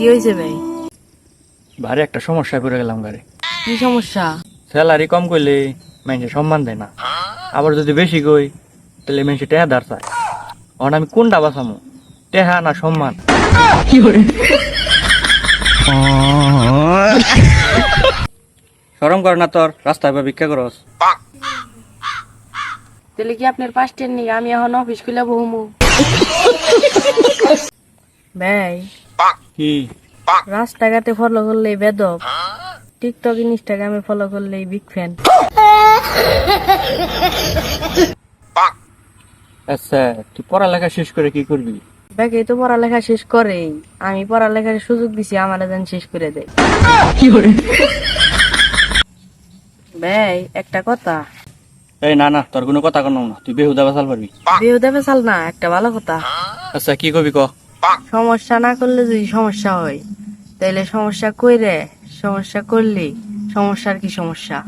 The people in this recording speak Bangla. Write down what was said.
কি হয়েছে ভাই? ভারী একটা সমস্যায় পড়ে গেলাম গাড়ি। কি সমস্যা? স্যালারি কম করলে মানুষে সম্মান দেয় না। আবার যদি বেশি কই তাহলে মানুষে টেহা দাঁড় চায়। এখন আমি কোনটা বাঁচামো? টেহা না সম্মান? কি সরম কর না তোর রাস্তায় বা ভিক্ষা করস। তাহলে কি আপনার পাঁচ টেন নেই? আমি এখন অফিস খুলে বহুমু। ভাই। কি? রাস্তাঘাটে ফলো করলেই বেদব। টিকটক ইনস্টাগ্রামে ফলো করলেই বিগ ফ্যান আচ্ছা তুই পড়ালেখা শেষ করে কি করবি? ব্যাগে তো পড়ালেখা শেষ করেই। আমি পড়ালেখার সুযোগ দিছি আমার যেন শেষ করে দেয়। ভাই একটা কথা। এই না না তোর কোনো কথা কোনো না। তুই বেহুদা বাসাল পারবি। বিহুদে ফেসাল না একটা ভালো কথা। আচ্ছা কি কবি ক? সমস্যা না করলে যদি সমস্যা হয় তাইলে সমস্যা কইরে সমস্যা করলি সমস্যার কি সমস্যা?